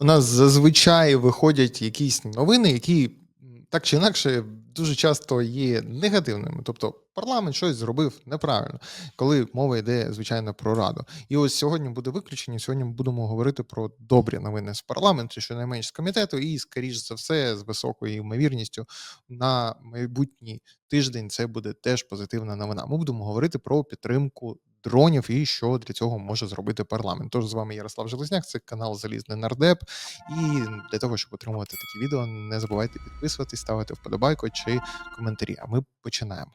У нас зазвичай виходять якісь новини, які так чи інакше дуже часто є негативними. Тобто парламент щось зробив неправильно, коли мова йде, звичайно, про раду. І ось сьогодні буде виключення. Сьогодні ми будемо говорити про добрі новини з парламенту, щонайменш з комітету, і, скоріш за все, з високою ймовірністю на майбутній тиждень це буде теж позитивна новина. Ми будемо говорити про підтримку дронів і що для цього може зробити парламент. Тож з вами Ярослав Железняк, це канал Залізний Нардеп. І для того, щоб отримувати такі відео, не забувайте підписуватись, ставити вподобайку чи коментарі. А ми починаємо.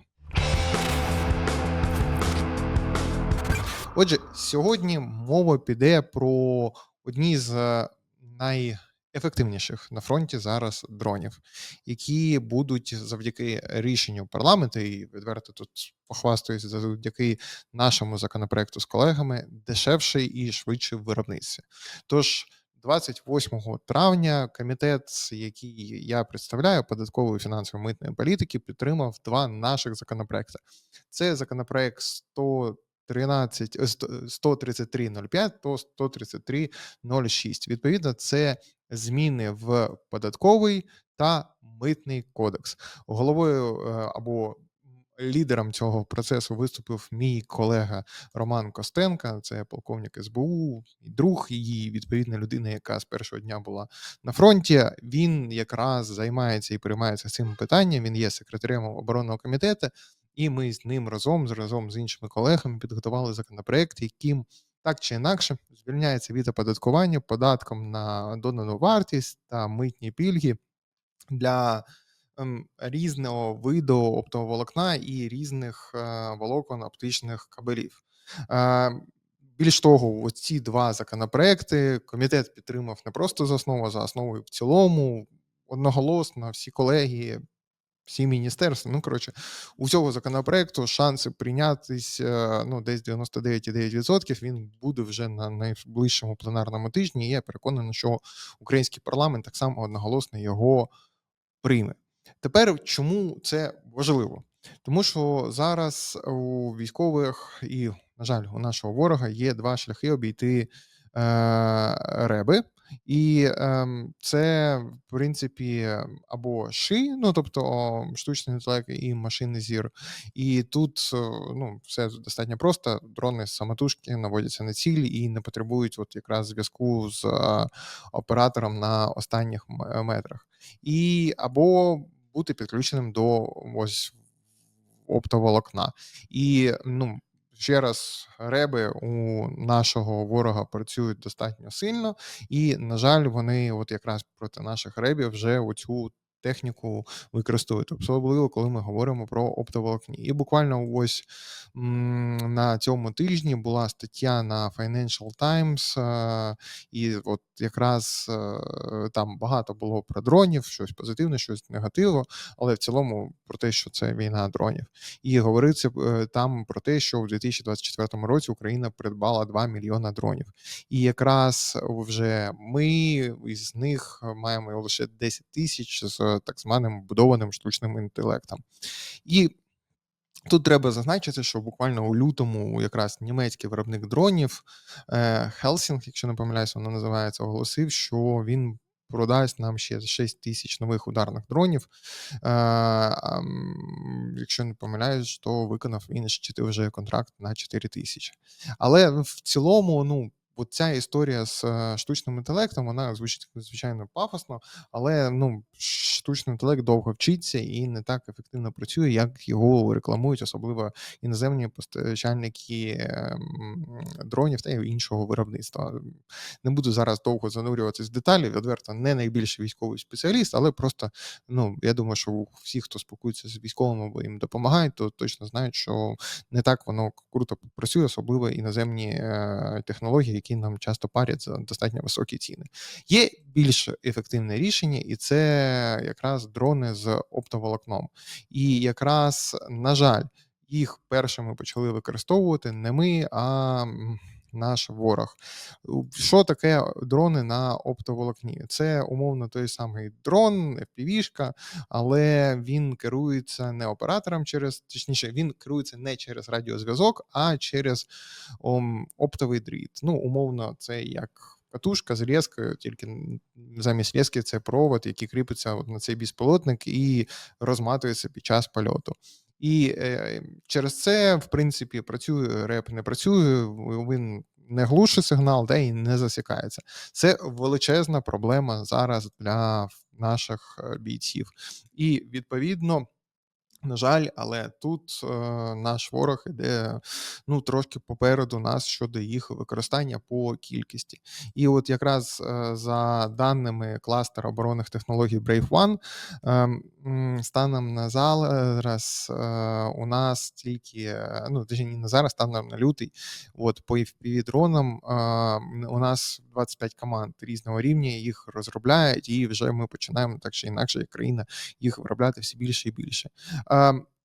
Отже, сьогодні мова піде про одні з е, найефективніших на фронті зараз дронів, які будуть завдяки рішенню парламенту, і відверто тут похвастаюся завдяки нашому законопроекту з колегами, дешевший і швидший в виробництві. Тож. 28 травня комітет, який я представляю, податкової фінансової митної політики, підтримав два наших законопроекти. Це законопроект 100 13, 133.05 то 133.06. Відповідно, це зміни в податковий та митний кодекс. Головою е, або лідером цього процесу виступив мій колега Роман Костенка. Це полковник СБУ, друг і відповідна людина, яка з першого дня була на фронті. Він якраз займається і приймається цим питанням. Він є секретарем оборонного комітету. І ми з ним разом разом з іншими колегами підготували законопроект, яким так чи інакше звільняється від оподаткування податком на додану вартість та митні пільги для ем, різного виду оптового волокна і різних е, волокон оптичних кабелів. Е, більш того, ці два законопроекти комітет підтримав не просто за основу, а за основою в цілому. Одноголосно всі колеги всі міністерства. Ну, коротше, у цього законопроекту шанси прийнятися ну, десь 99,9%. Він буде вже на найближчому пленарному тижні. І я переконаний, що український парламент так само одноголосно його прийме. Тепер чому це важливо? Тому що зараз у військових і, на жаль, у нашого ворога є два шляхи обійти е, реби. І ем, це, в принципі, або ши, ну тобто штучний інтелект і машинний зір. І тут ну, все достатньо просто. Дрони самотужки наводяться на ціль і не потребують от якраз зв'язку з оператором на останніх метрах. І або бути підключеним до ось оптоволокна. І ну, ще раз, реби у нашого ворога працюють достатньо сильно, і, на жаль, вони, от якраз проти наших ребів, вже оцю техніку використовують, особливо коли ми говоримо про оптоволокні. І буквально ось на цьому тижні була стаття на Financial Times, е, і от якраз е, там багато було про дронів, щось позитивне, щось негативне, але в цілому про те, що це війна дронів. І говориться е, там про те, що в 2024 році Україна придбала 2 мільйона дронів. І якраз вже ми із них маємо лише 10 тисяч з так званим будованим штучним інтелектом. І Тут треба зазначити, що буквально у лютому якраз німецький виробник дронів Хелсінг, якщо не помиляюся, воно називається, оголосив, що він продасть нам ще 6 тисяч нових ударних дронів. Якщо не помиляюсь, то виконав він ще вже контракт на 4 тисячі. Але в цілому, ну от ця історія з е, штучним інтелектом, вона звучить звичайно пафосно, але ну штучний інтелект довго вчиться і не так ефективно працює, як його рекламують, особливо іноземні постачальники ем, дронів та іншого виробництва. Не буду зараз довго занурюватись в деталі. Відверто не найбільший військовий спеціаліст, але просто ну я думаю, що всі, хто спілкується з військовими, або їм допомагають, то точно знають, що не так воно круто працює, особливо іноземні е, технології, які нам часто парять за достатньо високі ціни. Є більш ефективне рішення, і це якраз дрони з оптоволокном. І якраз, на жаль, їх першими почали використовувати не ми, а наш ворог. Що таке дрони на оптоволокні? Це умовно той самий дрон, FPV-шка, але він керується не оператором через, точніше, він керується не через радіозв'язок, а через ом, оптовий дріт. Ну, умовно, це як катушка з тільки замість лески це провод, який кріпиться на цей безпілотник і розматується під час польоту. І е, через це, в принципі, працює реп, не працює, він не глушить сигнал, де і не засікається. Це величезна проблема зараз для наших е, бійців. І відповідно. На жаль, але тут е, наш ворог іде ну трошки попереду нас щодо їх використання по кількості. І от якраз е, за даними кластера оборонних технологій Brave One, е, станом на зараз е, у нас тільки е, ну не на зараз, станом на лютий, от по FPV-дронам е, у нас 25 команд різного рівня їх розробляють, і вже ми починаємо так чи інакше, як країна їх виробляти все більше і більше.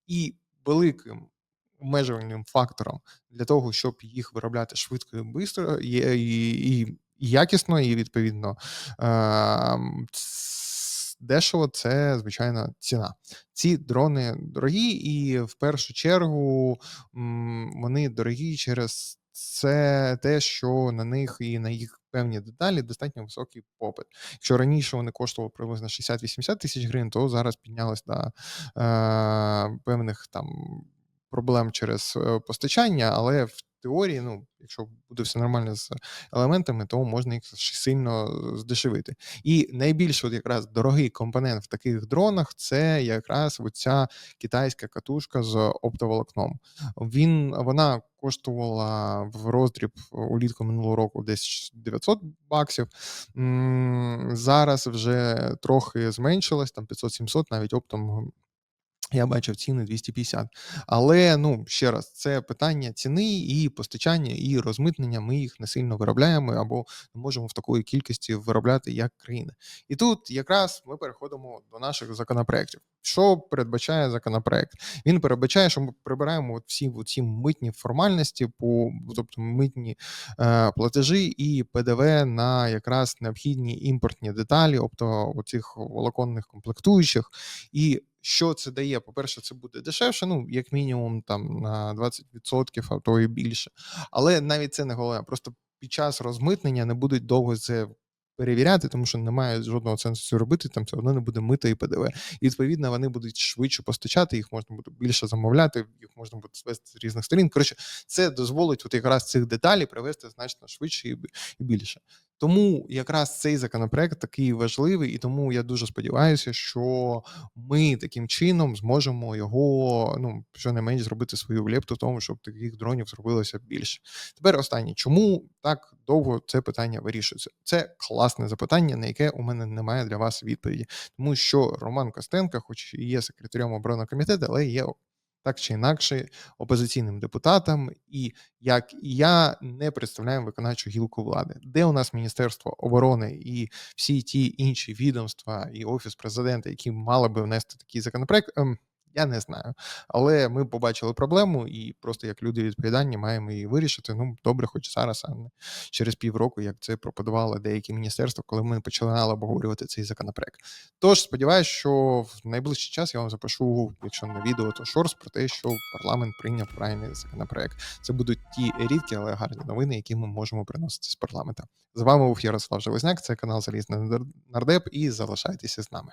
І великим обмежувальним фактором для того, щоб їх виробляти швидко і є і, і, і якісно, і відповідно дешево, це звичайно ціна. Ці дрони дорогі, і в першу чергу вони дорогі через це те, що на них і на їх певні деталі достатньо високий попит. Якщо раніше вони коштували приблизно 60-80 тисяч гривень, то зараз піднялось до е, певних там проблем через е, постачання, але в теорії, ну, якщо буде все нормально з елементами, то можна їх сильно здешевити. І найбільш от якраз дорогий компонент в таких дронах це якраз оця китайська катушка з оптоволокном. Він вона коштувала в роздріб улітку минулого року десь 900 баксів. Зараз вже трохи зменшилось, там 500-700, навіть оптом я бачив ціни 250. Але ну ще раз, це питання ціни і постачання, і розмитнення. Ми їх не сильно виробляємо або не можемо в такої кількості виробляти як країна. І тут якраз ми переходимо до наших законопроєктів. Що передбачає законопроект? Він передбачає, що ми прибираємо от всі ці митні формальності, по тобто митні е, платежі і ПДВ на якраз необхідні імпортні деталі, тобто оцих волоконних комплектуючих. І що це дає? По-перше, це буде дешевше, ну, як мінімум, там на 20%, а то і більше. Але навіть це не головне. Просто під час розмитнення не будуть довго це перевіряти, тому що немає жодного сенсу це робити, там все одно не буде мита і ПДВ. І відповідно вони будуть швидше постачати, їх можна буде більше замовляти, їх можна буде звести з різних сторін. Коротше, це дозволить от якраз цих деталей привести значно швидше і більше. Тому якраз цей законопроект такий важливий, і тому я дуже сподіваюся, що ми таким чином зможемо його, ну щонайменш зробити свою лепту в тому, щоб таких дронів зробилося більше. Тепер останнє, чому так довго це питання вирішується? Це класне запитання, на яке у мене немає для вас відповіді, тому що Роман Костенко, хоч і є секретарем оборонного комітету, але є так чи інакше опозиційним депутатам, і як і я не представляю виконавчу гілку влади, де у нас Міністерство оборони і всі ті інші відомства і офіс президента, які мали би внести такий законопроект. ем, Я не знаю, але ми побачили проблему, і просто як люди відповідальні маємо її вирішити. Ну добре, хоч зараз, а не через півроку, як це пропонували деякі міністерства, коли ми починали обговорювати цей законопроект. Тож сподіваюся, що в найближчий час я вам запишу, якщо не відео, то шорс про те, що парламент прийняв правильний законопроект. Це будуть ті рідкі, але гарні новини, які ми можемо приносити з парламента. З вами був Ярослав Железняк, це канал Залізний Нардеп, і залишайтеся з нами.